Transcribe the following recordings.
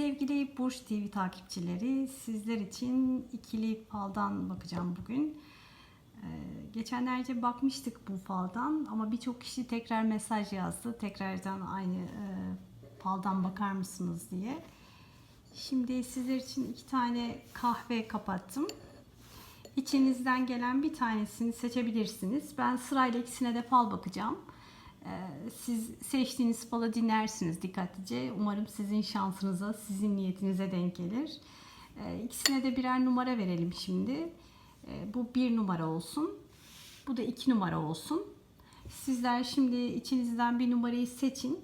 Sevgili Burç TV takipçileri, sizler için ikili faldan bakacağım bugün. Ee, geçenlerce bakmıştık bu faldan ama birçok kişi tekrar mesaj yazdı. Tekrardan aynı e, faldan bakar mısınız diye. Şimdi sizler için iki tane kahve kapattım. İçinizden gelen bir tanesini seçebilirsiniz. Ben sırayla ikisine de fal bakacağım. Ee, Siz seçtiğiniz falı dinlersiniz dikkatlice. Umarım sizin şansınıza, sizin niyetinize denk gelir. Ee, İkisine de birer numara verelim şimdi. Ee, Bu bir numara olsun. Bu da iki numara olsun. Sizler şimdi içinizden bir numarayı seçin.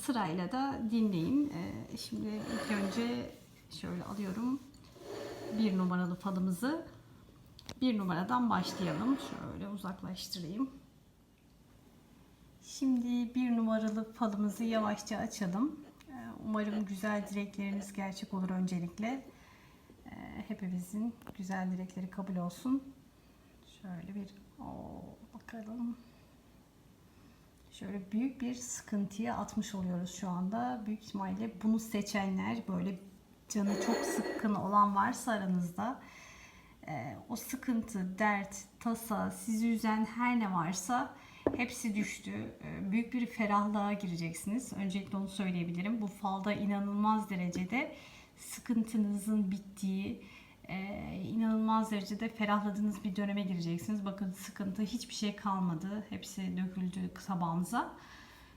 Sırayla da dinleyin. Şimdi ilk önce şöyle alıyorum. Bir numaralı falımızı. Bir numaradan başlayalım. Şöyle uzaklaştırayım. Şimdi bir numaralı falımızı yavaşça açalım. Ee, Umarım güzel dilekleriniz gerçek olur öncelikle. Ee, Hepimizin güzel dilekleri kabul olsun. Şöyle bir Oo, bakalım. Şöyle büyük bir sıkıntıya atmış oluyoruz şu anda. Büyük ihtimalle bunu seçenler böyle canı çok sıkkın olan varsa aranızda e, o sıkıntı, dert, tasa, sizi üzen her ne varsa hepsi düştü. E, büyük bir ferahlığa gireceksiniz. Öncelikle onu söyleyebilirim. Bu falda inanılmaz derecede sıkıntınızın bittiği, e, inanılmaz derecede ferahladığınız bir döneme gireceksiniz. Bakın sıkıntı hiçbir şey kalmadı. Hepsi döküldü tabağınıza.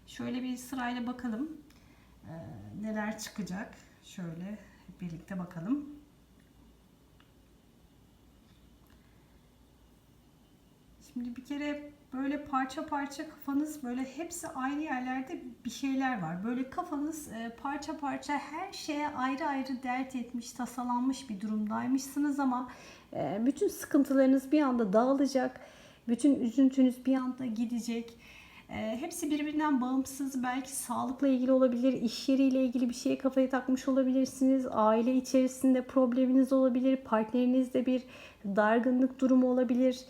Şöyle bir sırayla bakalım. E, neler çıkacak. Şöyle birlikte bakalım. Şimdi bir kere böyle parça parça kafanız böyle hepsi ayrı yerlerde bir şeyler var. Böyle kafanız e, parça parça her şeye ayrı ayrı dert etmiş, tasalanmış bir durumdaymışsınız ama e, bütün sıkıntılarınız bir anda dağılacak. Bütün üzüntünüz bir anda gidecek. E, hepsi birbirinden bağımsız. Belki sağlıkla ilgili olabilir, iş yeriyle ilgili bir şeye kafayı takmış olabilirsiniz. Aile içerisinde probleminiz olabilir, partnerinizde bir dargınlık durumu olabilir.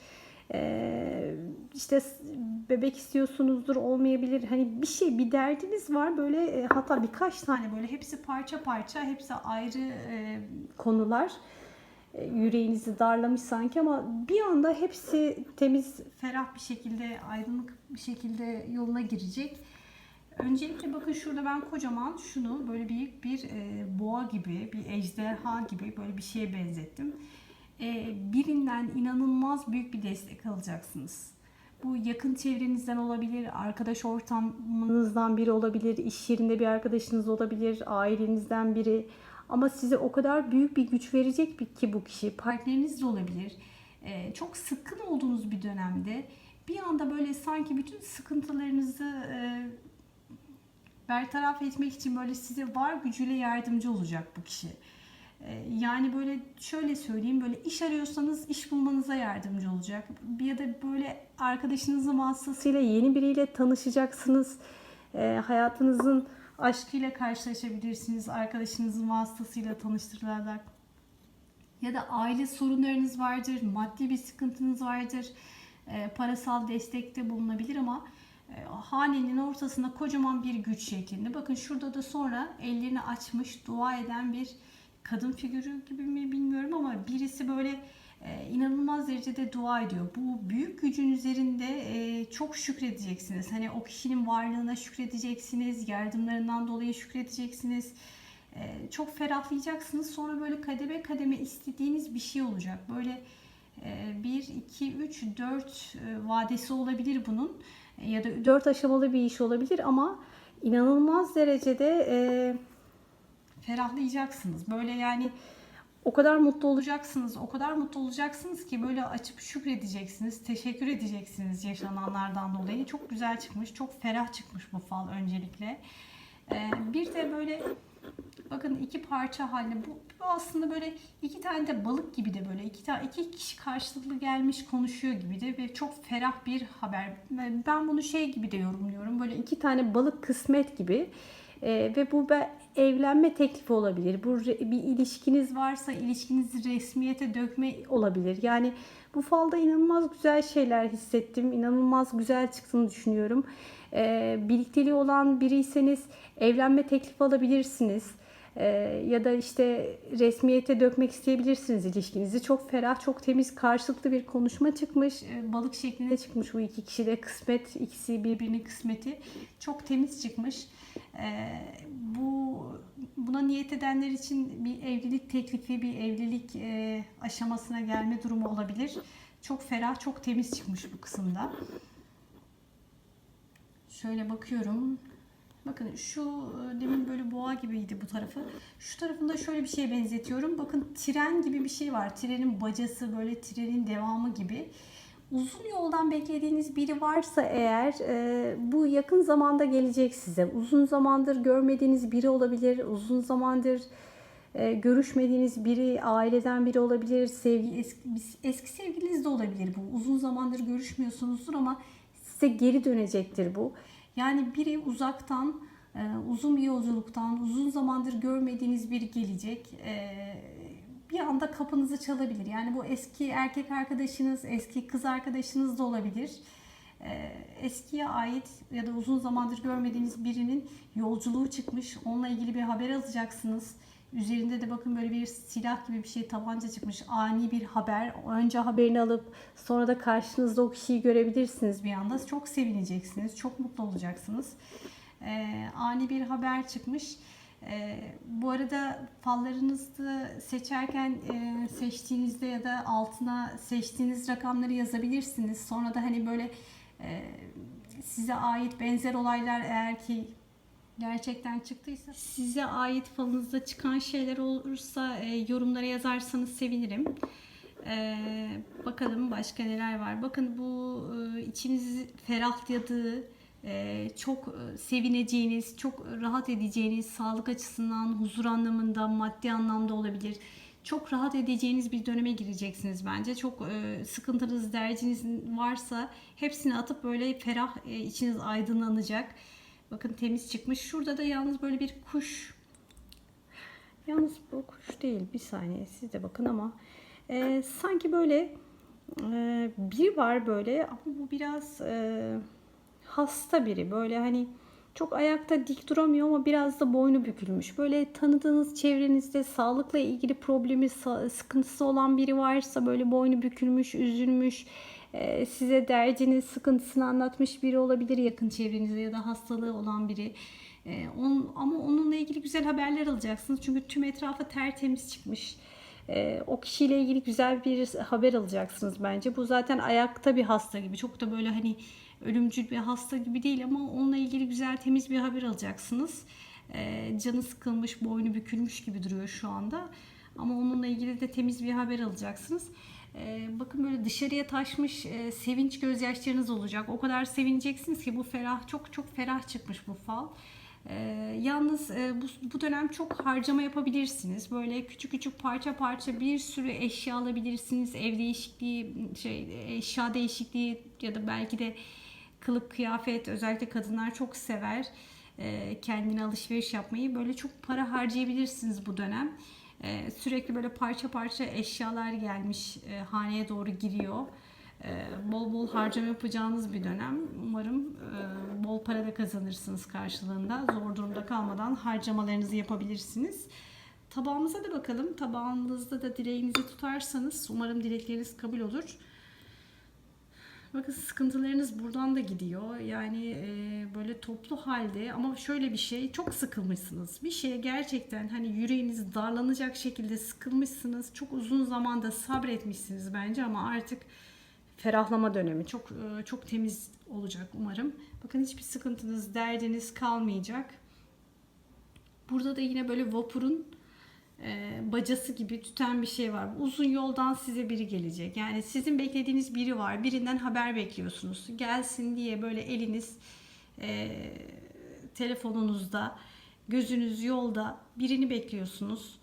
Ee, işte bebek istiyorsunuzdur olmayabilir hani bir şey bir derdiniz var böyle e, hatta birkaç tane böyle hepsi parça parça hepsi ayrı e, konular E, yüreğinizi darlamış sanki ama bir anda hepsi temiz ferah bir şekilde aydınlık bir şekilde yoluna girecek. Öncelikle bakın şurada ben kocaman şunu böyle büyük bir boğa gibi, bir ejderha gibi böyle bir şeye benzettim. E, birinden inanılmaz büyük bir destek alacaksınız. Bu yakın çevrenizden olabilir, arkadaş ortamınızdan biri olabilir, iş yerinde bir arkadaşınız olabilir, ailenizden biri. Ama size o kadar büyük bir güç verecek ki bu kişi. Partneriniz de olabilir. E, çok sıkkın olduğunuz bir dönemde bir anda böyle sanki bütün sıkıntılarınızı e, bertaraf etmek için böyle size var gücüyle yardımcı olacak bu kişi. Ee, Yani böyle şöyle söyleyeyim böyle iş arıyorsanız iş bulmanıza yardımcı olacak. Ya da böyle arkadaşınızın vasıtasıyla yeni biriyle tanışacaksınız. Ee, hayatınızın aşkıyla karşılaşabilirsiniz. Arkadaşınızın vasıtasıyla tanıştırırlar. Ya da aile sorunlarınız vardır, maddi bir sıkıntınız vardır. Ee, parasal destekte bulunabilir ama e, hanenin ortasında kocaman bir güç şeklinde. Bakın şurada da sonra ellerini açmış dua eden bir kadın figürü gibi mi bilmiyorum ama birisi böyle e, inanılmaz derecede dua ediyor. Bu büyük gücün üzerinde e, çok şükredeceksiniz. Hani o kişinin varlığına şükredeceksiniz, yardımlarından dolayı şükredeceksiniz. E, çok ferahlayacaksınız. Sonra böyle kademe kademe istediğiniz bir şey olacak. Böyle 1, 2, 3, 4 vadesi olabilir bunun. E, Ya da 4 aşamalı bir iş olabilir ama inanılmaz derecede e, ferahlayacaksınız. Böyle yani o kadar mutlu olacaksınız, o kadar mutlu olacaksınız ki böyle açıp şükredeceksiniz, teşekkür edeceksiniz yaşananlardan dolayı. Çok güzel çıkmış, çok ferah çıkmış bu fal öncelikle. Ee, bir de böyle bakın iki parça halinde bu, bu aslında böyle iki tane de balık gibi de böyle iki tane iki kişi karşılıklı gelmiş konuşuyor gibi de ve çok ferah bir haber. Ben bunu şey gibi de yorumluyorum. Böyle iki tane balık kısmet gibi. Ee, ve bu be- evlenme teklifi olabilir. Bu bir ilişkiniz varsa ilişkinizi resmiyete dökme olabilir. Yani bu falda inanılmaz güzel şeyler hissettim. İnanılmaz güzel çıktığını düşünüyorum. Ee, birlikteliği olan biriyseniz evlenme teklifi alabilirsiniz. Ee, ya da işte resmiyete dökmek isteyebilirsiniz ilişkinizi. Çok ferah, çok temiz, karşılıklı bir konuşma çıkmış. Ee, balık şeklinde çıkmış bu iki kişi de kısmet, ikisi birbirinin kısmeti. Çok temiz çıkmış. Ee, bu buna niyet edenler için bir evlilik teklifi, bir evlilik e, aşamasına gelme durumu olabilir. Çok ferah, çok temiz çıkmış bu kısımda. Şöyle bakıyorum. Bakın şu e, demin böyle boğa gibiydi bu tarafı. Şu tarafında şöyle bir şeye benzetiyorum. Bakın tren gibi bir şey var. Trenin bacası böyle trenin devamı gibi. Uzun yoldan beklediğiniz biri varsa eğer e, bu yakın zamanda gelecek size. Uzun zamandır görmediğiniz biri olabilir. Uzun zamandır e, görüşmediğiniz biri, aileden biri olabilir. Sevgi eski, eski sevgiliniz de olabilir bu. Uzun zamandır görüşmüyorsunuzdur ama size geri dönecektir bu. Yani biri uzaktan, e, uzun bir yolculuktan, uzun zamandır görmediğiniz biri gelecek. E, bir anda kapınızı çalabilir. Yani bu eski erkek arkadaşınız, eski kız arkadaşınız da olabilir. E, eskiye ait ya da uzun zamandır görmediğiniz birinin yolculuğu çıkmış. Onunla ilgili bir haber alacaksınız. Üzerinde de bakın böyle bir silah gibi bir şey tabanca çıkmış. Ani bir haber. Önce haberini alıp sonra da karşınızda o kişiyi görebilirsiniz bir anda. Çok sevineceksiniz. Çok mutlu olacaksınız. Ee, ani bir haber çıkmış. Ee, bu arada fallarınızı seçerken e, seçtiğinizde ya da altına seçtiğiniz rakamları yazabilirsiniz. Sonra da hani böyle e, size ait benzer olaylar eğer ki gerçekten çıktıysa size ait falınızda çıkan şeyler olursa e, yorumlara yazarsanız sevinirim. E, bakalım başka neler var. Bakın bu e, içinizi ferahladığı, e, çok e, sevineceğiniz, çok rahat edeceğiniz, sağlık açısından, huzur anlamında, maddi anlamda olabilir. Çok rahat edeceğiniz bir döneme gireceksiniz bence. Çok e, sıkıntınız, derdiniz varsa hepsini atıp böyle ferah, e, içiniz aydınlanacak. Bakın temiz çıkmış. Şurada da yalnız böyle bir kuş. Yalnız bu kuş değil. Bir saniye siz de bakın ama e, sanki böyle e, biri var böyle ama bu biraz e, hasta biri. Böyle hani çok ayakta dik duramıyor ama biraz da boynu bükülmüş. Böyle tanıdığınız çevrenizde sağlıkla ilgili problemi, sıkıntısı olan biri varsa böyle boynu bükülmüş, üzülmüş, e, size derdini, sıkıntısını anlatmış biri olabilir yakın çevrenizde ya da hastalığı olan biri. E, ama onunla ilgili güzel haberler alacaksınız. Çünkü tüm etrafı tertemiz çıkmış. E, o kişiyle ilgili güzel bir haber alacaksınız bence. Bu zaten ayakta bir hasta gibi. Çok da böyle hani ölümcül bir hasta gibi değil ama onunla ilgili güzel temiz bir haber alacaksınız. canı sıkılmış, boynu bükülmüş gibi duruyor şu anda. Ama onunla ilgili de temiz bir haber alacaksınız. Ee, bakın böyle dışarıya taşmış e, sevinç gözyaşlarınız olacak. O kadar sevineceksiniz ki bu ferah çok çok ferah çıkmış bu fal. Ee, yalnız e, bu, bu dönem çok harcama yapabilirsiniz. Böyle küçük küçük parça parça bir sürü eşya alabilirsiniz. Ev değişikliği, şey eşya değişikliği ya da belki de kılık kıyafet özellikle kadınlar çok sever. E, kendine alışveriş yapmayı böyle çok para harcayabilirsiniz bu dönem. Ee, sürekli böyle parça parça eşyalar gelmiş e, haneye doğru giriyor. Bol bol harcama yapacağınız bir dönem. Umarım e, bol para da kazanırsınız karşılığında. Zor durumda kalmadan harcamalarınızı yapabilirsiniz. Tabağımıza da bakalım. Tabağınızda da dileğinizi tutarsanız umarım dilekleriniz kabul olur. Bakın sıkıntılarınız buradan da gidiyor. Yani e, böyle toplu halde ama şöyle bir şey çok sıkılmışsınız. Bir şeye gerçekten hani yüreğiniz darlanacak şekilde sıkılmışsınız. Çok uzun zamanda sabretmişsiniz bence ama artık ferahlama dönemi çok e, çok temiz olacak umarım. Bakın hiçbir sıkıntınız, derdiniz kalmayacak. Burada da yine böyle vapurun e, bacası gibi tüten bir şey var. Uzun yoldan size biri gelecek. Yani sizin beklediğiniz biri var. Birinden haber bekliyorsunuz. Gelsin diye böyle eliniz e, telefonunuzda, gözünüz yolda birini bekliyorsunuz.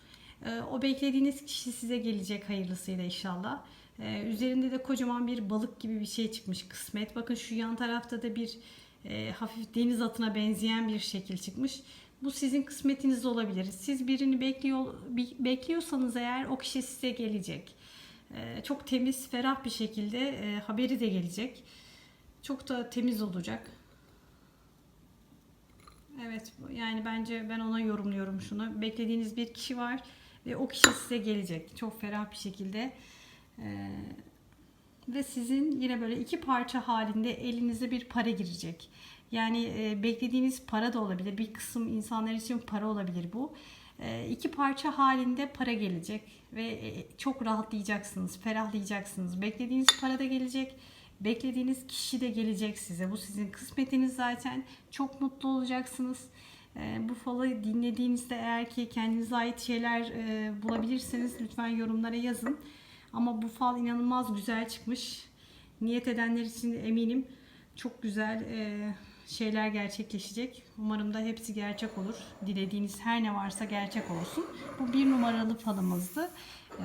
E, o beklediğiniz kişi size gelecek hayırlısıyla inşallah. E, üzerinde de kocaman bir balık gibi bir şey çıkmış kısmet. Bakın şu yan tarafta da bir e, hafif deniz atına benzeyen bir şekil çıkmış. Bu sizin kısmetiniz olabilir. Siz birini bekliyor bekliyorsanız eğer o kişi size gelecek. Ee, çok temiz, ferah bir şekilde e, haberi de gelecek. Çok da temiz olacak. Evet yani bence ben ona yorumluyorum şunu. Beklediğiniz bir kişi var ve o kişi size gelecek. Çok ferah bir şekilde. Ee, ve sizin yine böyle iki parça halinde elinize bir para girecek. Yani e, beklediğiniz para da olabilir. Bir kısım insanlar için para olabilir bu. E, iki parça halinde para gelecek ve e, çok rahatlayacaksınız, ferahlayacaksınız. Beklediğiniz para da gelecek. Beklediğiniz kişi de gelecek size. Bu sizin kısmetiniz zaten. Çok mutlu olacaksınız. E, bu falı dinlediğinizde eğer ki kendinize ait şeyler bulabilirseniz lütfen yorumlara yazın. Ama bu fal inanılmaz güzel çıkmış. Niyet edenler için eminim çok güzel şeyler gerçekleşecek. Umarım da hepsi gerçek olur. Dilediğiniz her ne varsa gerçek olsun. Bu bir numaralı falımızdı. E,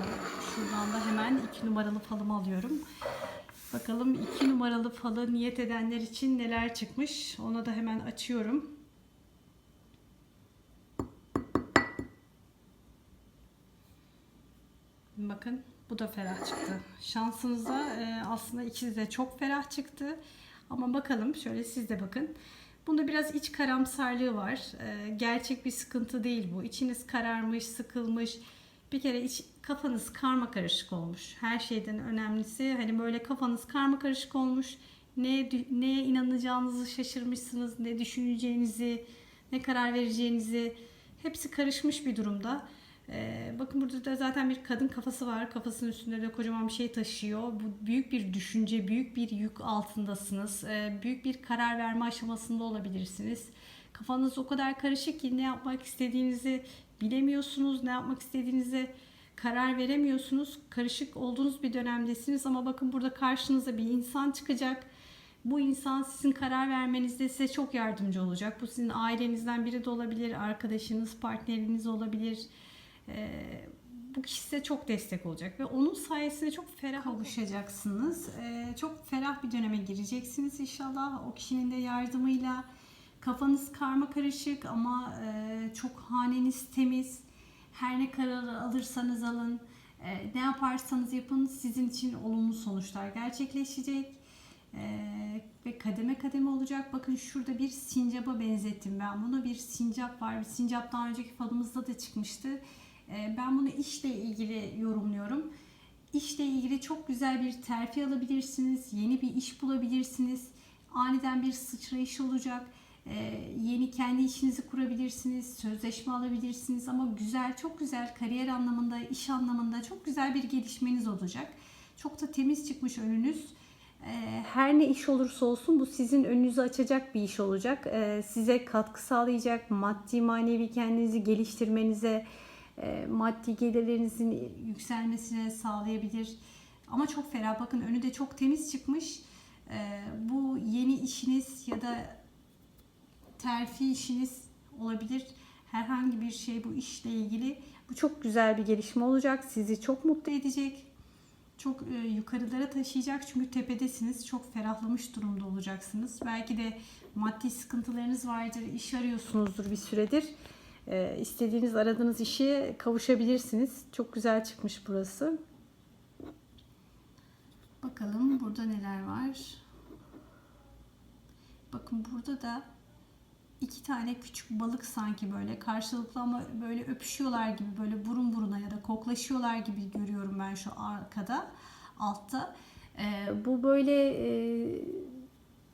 şuradan da hemen iki numaralı falımı alıyorum. Bakalım iki numaralı falı niyet edenler için neler çıkmış. Ona da hemen açıyorum. Bakın bu da ferah çıktı. Şansınıza e, aslında ikisi de çok ferah çıktı. Ama bakalım şöyle siz de bakın. Bunda biraz iç karamsarlığı var. E, gerçek bir sıkıntı değil bu. İçiniz kararmış, sıkılmış. Bir kere iç, kafanız karma karışık olmuş. Her şeyden önemlisi hani böyle kafanız karma karışık olmuş. Ne neye inanacağınızı şaşırmışsınız, ne düşüneceğinizi, ne karar vereceğinizi hepsi karışmış bir durumda. Ee, bakın burada da zaten bir kadın kafası var. Kafasının üstünde de kocaman bir şey taşıyor. Bu büyük bir düşünce, büyük bir yük altındasınız. Ee, büyük bir karar verme aşamasında olabilirsiniz. Kafanız o kadar karışık ki ne yapmak istediğinizi bilemiyorsunuz. Ne yapmak istediğinizi karar veremiyorsunuz. Karışık olduğunuz bir dönemdesiniz ama bakın burada karşınıza bir insan çıkacak. Bu insan sizin karar vermenizde size çok yardımcı olacak. Bu sizin ailenizden biri de olabilir, arkadaşınız, partneriniz olabilir. Ee, bu kişi size çok destek olacak ve onun sayesinde çok ferah kavuşacaksınız. Ee, çok ferah bir döneme gireceksiniz inşallah. O kişinin de yardımıyla kafanız karma karışık ama e, çok haneniz temiz. Her ne kararı alırsanız alın, e, ne yaparsanız yapın sizin için olumlu sonuçlar gerçekleşecek. Ee, ve kademe kademe olacak. Bakın şurada bir sincapa benzettim ben bunu. Bir sincap var. Bir sincap daha önceki falımızda da çıkmıştı. Ee, ben bunu işle ilgili yorumluyorum. İşle ilgili çok güzel bir terfi alabilirsiniz. Yeni bir iş bulabilirsiniz. Aniden bir sıçrayış olacak. Ee, yeni kendi işinizi kurabilirsiniz. Sözleşme alabilirsiniz. Ama güzel, çok güzel kariyer anlamında, iş anlamında çok güzel bir gelişmeniz olacak. Çok da temiz çıkmış önünüz. Ee, her ne iş olursa olsun bu sizin önünüzü açacak bir iş olacak. Size katkı sağlayacak, maddi manevi kendinizi geliştirmenize, maddi gelirlerinizin yükselmesine sağlayabilir. Ama çok ferah. Bakın önü de çok temiz çıkmış. Ee, bu yeni işiniz ya da terfi işiniz olabilir. Herhangi bir şey bu işle ilgili. Bu çok güzel bir gelişme olacak. Sizi çok mutlu edecek çok e, yukarılara taşıyacak çünkü tepedesiniz. Çok ferahlamış durumda olacaksınız. Belki de maddi sıkıntılarınız vardır, iş arıyorsunuzdur bir süredir. E, istediğiniz, aradığınız işe kavuşabilirsiniz. Çok güzel çıkmış burası. Bakalım burada neler var. Bakın burada da iki tane küçük balık sanki böyle karşılıklı ama böyle öpüşüyorlar gibi böyle burun buruna ya da koklaşıyorlar gibi görüyorum ben şu arkada altta. Ee, bu böyle e,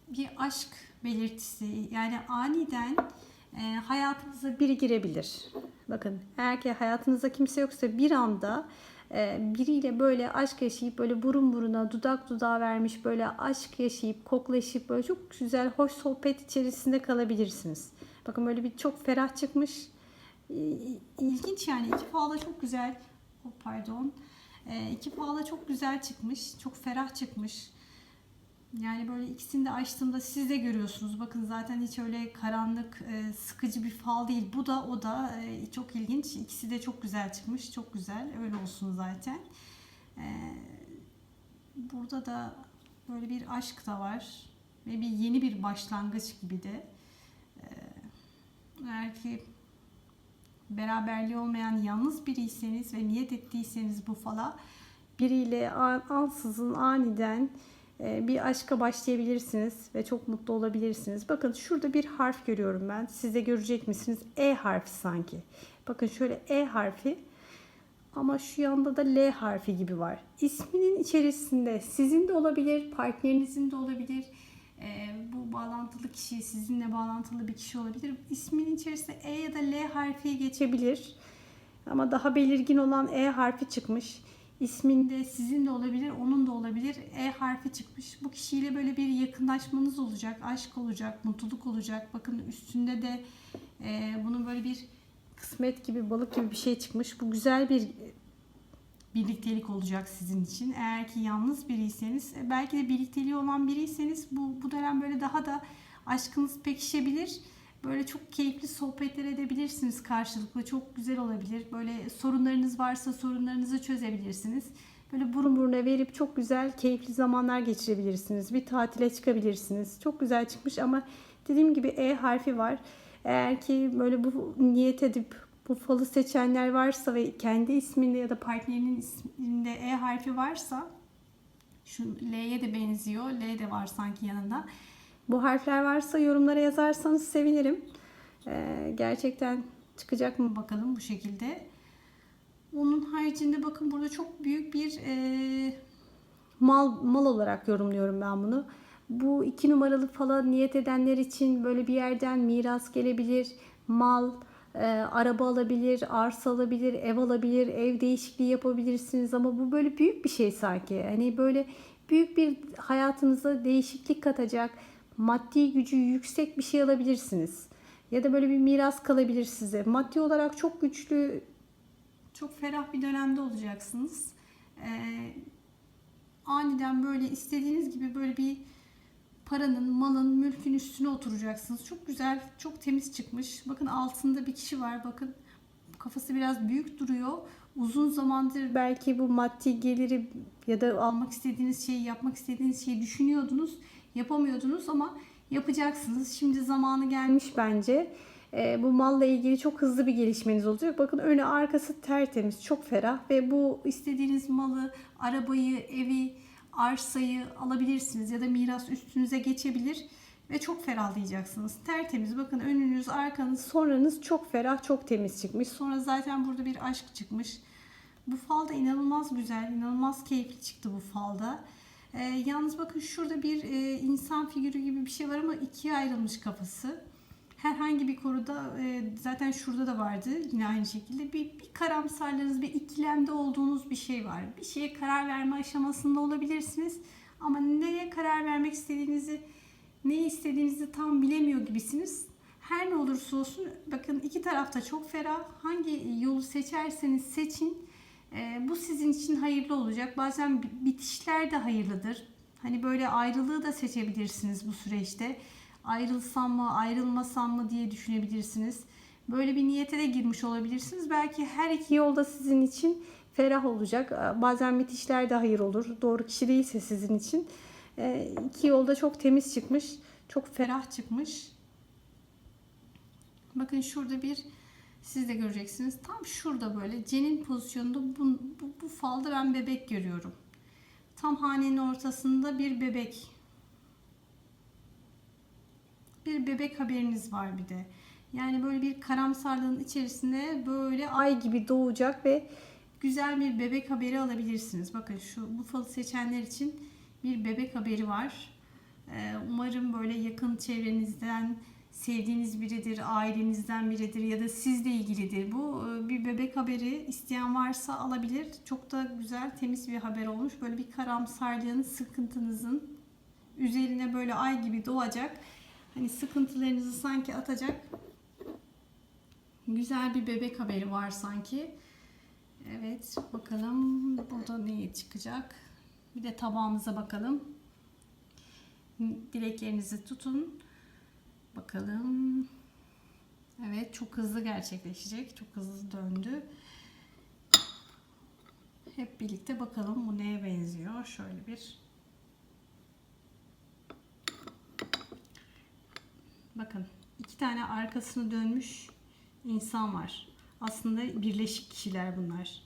bir aşk belirtisi yani aniden hayatınıza biri girebilir. Bakın eğer ki hayatınızda kimse yoksa bir anda e, biriyle böyle aşk yaşayıp böyle burun buruna dudak dudağa vermiş böyle aşk yaşayıp koklaşıp böyle çok güzel hoş sohbet içerisinde kalabilirsiniz. Bakın böyle bir çok ferah çıkmış. İlginç yani iki fal çok güzel. Oh, pardon. E, iki fal çok güzel çıkmış. Çok ferah çıkmış. Yani böyle ikisini de açtığımda siz de görüyorsunuz. Bakın zaten hiç öyle karanlık, e, sıkıcı bir fal değil. Bu da o da e, çok ilginç. İkisi de çok güzel çıkmış. Çok güzel. Öyle olsun zaten. E, Burada da böyle bir aşk da var. Ve bir yeni bir başlangıç gibi de. Eğer ki beraberliği olmayan yalnız biriyseniz ve niyet ettiyseniz bu fala biriyle an- ansızın aniden bir aşka başlayabilirsiniz ve çok mutlu olabilirsiniz. Bakın şurada bir harf görüyorum ben. Siz de görecek misiniz? E harfi sanki. Bakın şöyle E harfi ama şu yanda da L harfi gibi var. İsminin içerisinde sizin de olabilir, partnerinizin de olabilir. Ee, bu bağlantılı kişi sizinle bağlantılı bir kişi olabilir. İsminin içerisinde E ya da L harfi geçebilir. Ama daha belirgin olan E harfi çıkmış. İsminde sizin de olabilir, onun da olabilir. E harfi çıkmış. Bu kişiyle böyle bir yakınlaşmanız olacak, aşk olacak, mutluluk olacak. Bakın üstünde de e, bunun böyle bir kısmet gibi, balık gibi bir şey çıkmış. Bu güzel bir birliktelik olacak sizin için. Eğer ki yalnız biriyseniz, e, belki de birlikteliği olan biriyseniz bu, bu dönem böyle daha da aşkınız pekişebilir. Böyle çok keyifli sohbetler edebilirsiniz karşılıklı. Çok güzel olabilir. Böyle sorunlarınız varsa sorunlarınızı çözebilirsiniz. Böyle burun buruna verip çok güzel, keyifli zamanlar geçirebilirsiniz. Bir tatile çıkabilirsiniz. Çok güzel çıkmış ama dediğim gibi E harfi var. Eğer ki böyle bu niyet edip bu falı seçenler varsa ve kendi isminde ya da partnerinin isminde E harfi varsa şu L'ye de benziyor. L de var sanki yanında. Bu harfler varsa yorumlara yazarsanız sevinirim. Ee, gerçekten çıkacak mı bakalım bu şekilde. Onun haricinde bakın burada çok büyük bir e, mal mal olarak yorumluyorum ben bunu. Bu iki numaralı falan niyet edenler için böyle bir yerden miras gelebilir, mal, e, araba alabilir, arsa alabilir, ev alabilir, ev değişikliği yapabilirsiniz ama bu böyle büyük bir şey sanki. Hani böyle büyük bir hayatınıza değişiklik katacak, maddi gücü yüksek bir şey alabilirsiniz. Ya da böyle bir miras kalabilir size. Maddi olarak çok güçlü, çok ferah bir dönemde olacaksınız. Ee, aniden böyle istediğiniz gibi böyle bir paranın, malın, mülkün üstüne oturacaksınız. Çok güzel, çok temiz çıkmış. Bakın altında bir kişi var. Bakın kafası biraz büyük duruyor. Uzun zamandır belki bu maddi geliri ya da almak istediğiniz şeyi, yapmak istediğiniz şeyi düşünüyordunuz. Yapamıyordunuz ama yapacaksınız. Şimdi zamanı gelmiş bence. Ee, bu malla ilgili çok hızlı bir gelişmeniz olacak. Bakın önü arkası tertemiz, çok ferah ve bu istediğiniz malı, arabayı, evi, arsayı alabilirsiniz ya da miras üstünüze geçebilir ve çok ferahlayacaksınız. Tertemiz bakın önünüz, arkanız, sonranız çok ferah, çok temiz çıkmış. Sonra zaten burada bir aşk çıkmış. Bu fal da inanılmaz güzel, inanılmaz keyifli çıktı bu falda. Ee, yalnız bakın şurada bir e, insan figürü gibi bir şey var ama ikiye ayrılmış kafası. Herhangi bir konuda e, zaten şurada da vardı yine aynı şekilde bir, bir karamsarlığınız, bir ikilemde olduğunuz bir şey var. Bir şeye karar verme aşamasında olabilirsiniz ama neye karar vermek istediğinizi, ne istediğinizi tam bilemiyor gibisiniz. Her ne olursa olsun bakın iki tarafta çok ferah. Hangi yolu seçerseniz seçin e, bu sizin için hayırlı olacak. Bazen bitişler de hayırlıdır. Hani böyle ayrılığı da seçebilirsiniz bu süreçte ayrılsam mı, ayrılmasam mı diye düşünebilirsiniz. Böyle bir niyete de girmiş olabilirsiniz. Belki her iki yolda sizin için ferah olacak. Bazen bitişler de hayır olur. Doğru kişi değilse sizin için. İki yolda çok temiz çıkmış. Çok ferah çıkmış. Bakın şurada bir siz de göreceksiniz. Tam şurada böyle cenin pozisyonunda bu, bu, bu falda ben bebek görüyorum. Tam hanenin ortasında bir bebek bir bebek haberiniz var bir de. Yani böyle bir karamsarlığın içerisinde böyle ay gibi doğacak ve güzel bir bebek haberi alabilirsiniz. Bakın şu bu falı seçenler için bir bebek haberi var. Ee, umarım böyle yakın çevrenizden sevdiğiniz biridir, ailenizden biridir ya da sizle ilgilidir. Bu e, bir bebek haberi isteyen varsa alabilir. Çok da güzel, temiz bir haber olmuş. Böyle bir karamsarlığın, sıkıntınızın üzerine böyle ay gibi doğacak hani sıkıntılarınızı sanki atacak güzel bir bebek haberi var sanki. Evet bakalım burada ne çıkacak. Bir de tabağımıza bakalım. Dileklerinizi tutun. Bakalım. Evet çok hızlı gerçekleşecek. Çok hızlı döndü. Hep birlikte bakalım bu neye benziyor. Şöyle bir Bakın iki tane arkasını dönmüş insan var. Aslında birleşik kişiler bunlar.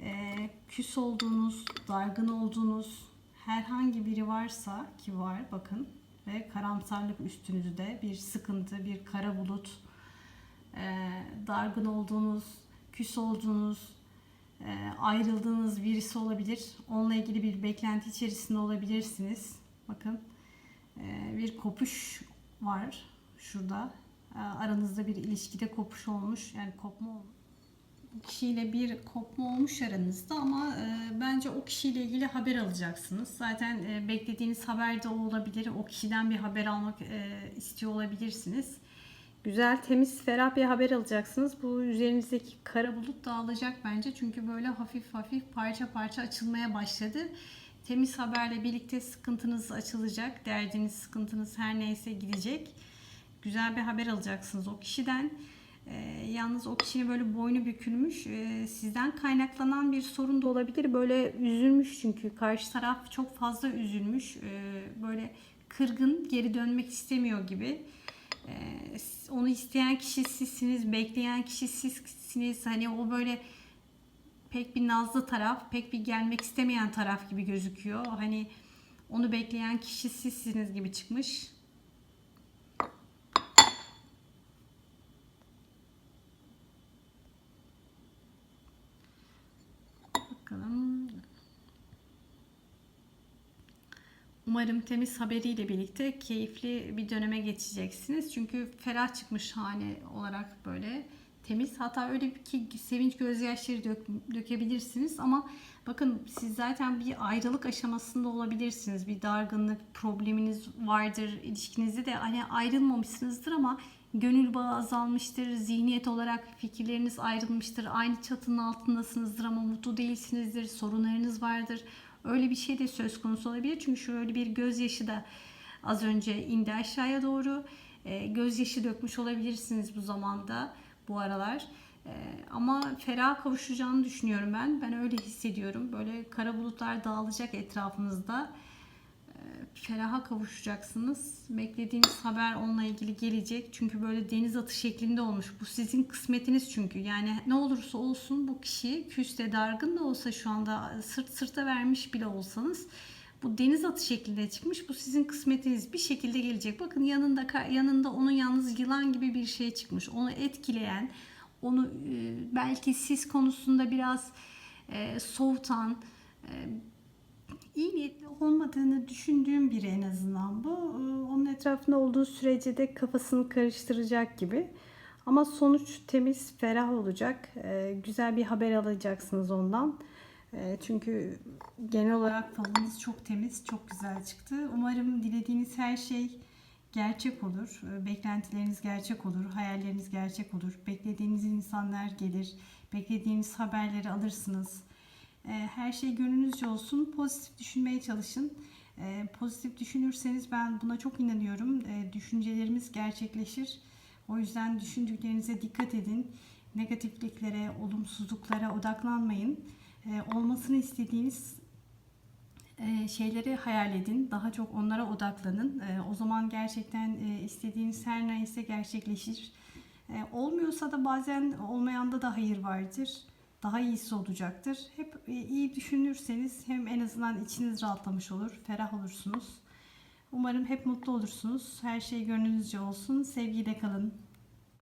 Ee, küs olduğunuz, dargın olduğunuz, herhangi biri varsa ki var bakın ve karamsarlık üstünüzde bir sıkıntı, bir kara bulut, e, dargın olduğunuz, küs olduğunuz, e, ayrıldığınız birisi olabilir. Onunla ilgili bir beklenti içerisinde olabilirsiniz. Bakın e, bir kopuş var şurada. E, aranızda bir ilişkide kopuş olmuş. Yani kopma olmuş. Kişiyle bir kopma olmuş aranızda ama e, bence o kişiyle ilgili haber alacaksınız. Zaten e, beklediğiniz haber de o olabilir. O kişiden bir haber almak e, istiyor olabilirsiniz. Güzel, temiz, ferah bir haber alacaksınız. Bu üzerinizdeki kara bulut dağılacak bence. Çünkü böyle hafif hafif parça parça açılmaya başladı. Temiz haberle birlikte sıkıntınız açılacak. Derdiniz, sıkıntınız her neyse gidecek. Güzel bir haber alacaksınız o kişiden. Ee, yalnız o kişinin böyle boynu bükülmüş. Ee, sizden kaynaklanan bir sorun da olabilir. Böyle üzülmüş çünkü karşı taraf çok fazla üzülmüş. Ee, böyle kırgın, geri dönmek istemiyor gibi. Ee, onu isteyen kişi sizsiniz, bekleyen kişi sizsiniz. Hani o böyle pek bir nazlı taraf, pek bir gelmek istemeyen taraf gibi gözüküyor. Hani onu bekleyen kişi sizsiniz gibi çıkmış. Bakalım. Umarım temiz haberiyle birlikte keyifli bir döneme geçeceksiniz. Çünkü ferah çıkmış hane olarak böyle temiz. Hatta öyle ki sevinç gözyaşları dök, dökebilirsiniz ama bakın siz zaten bir ayrılık aşamasında olabilirsiniz. Bir dargınlık probleminiz vardır ilişkinizde de hani ayrılmamışsınızdır ama gönül bağı azalmıştır, zihniyet olarak fikirleriniz ayrılmıştır, aynı çatının altındasınızdır ama mutlu değilsinizdir, sorunlarınız vardır. Öyle bir şey de söz konusu olabilir. Çünkü şöyle bir gözyaşı da az önce indi aşağıya doğru. E, gözyaşı dökmüş olabilirsiniz bu zamanda, bu aralar. E, ama ferah kavuşacağını düşünüyorum ben. Ben öyle hissediyorum. Böyle kara bulutlar dağılacak etrafınızda. Feraha kavuşacaksınız. Beklediğiniz haber onunla ilgili gelecek. Çünkü böyle deniz atı şeklinde olmuş. Bu sizin kısmetiniz çünkü. Yani ne olursa olsun bu kişi küste dargın da olsa şu anda sırt sırta vermiş bile olsanız bu deniz atı şeklinde çıkmış. Bu sizin kısmetiniz bir şekilde gelecek. Bakın yanında yanında onun yalnız yılan gibi bir şey çıkmış. Onu etkileyen, onu e, belki siz konusunda biraz e, soğutan, e, iyi niyetli olmadığını düşündüğüm biri en azından bu. Ee, Onun etrafında olduğu sürece de kafasını karıştıracak gibi. Ama sonuç temiz, ferah olacak. Ee, Güzel bir haber alacaksınız ondan. Ee, Çünkü genel olarak falınız çok temiz, çok güzel çıktı. Umarım dilediğiniz her şey gerçek olur. Beklentileriniz gerçek olur. Hayalleriniz gerçek olur. Beklediğiniz insanlar gelir. Beklediğiniz haberleri alırsınız. E, Her şey gönlünüzce olsun. Pozitif düşünmeye çalışın. E, Pozitif düşünürseniz ben buna çok inanıyorum. E, Düşüncelerimiz gerçekleşir. O yüzden düşündüklerinize dikkat edin. Negatifliklere, olumsuzluklara odaklanmayın. Olmasını istediğiniz e, şeyleri hayal edin. Daha çok onlara odaklanın. O zaman gerçekten e, istediğiniz her neyse gerçekleşir. Olmuyorsa da bazen olmayanda da hayır vardır. Daha iyisi olacaktır. Hep iyi düşünürseniz hem en azından içiniz rahatlamış olur, ferah olursunuz. Umarım hep mutlu olursunuz. Her şey gönlünüzce olsun. Sevgiyle kalın.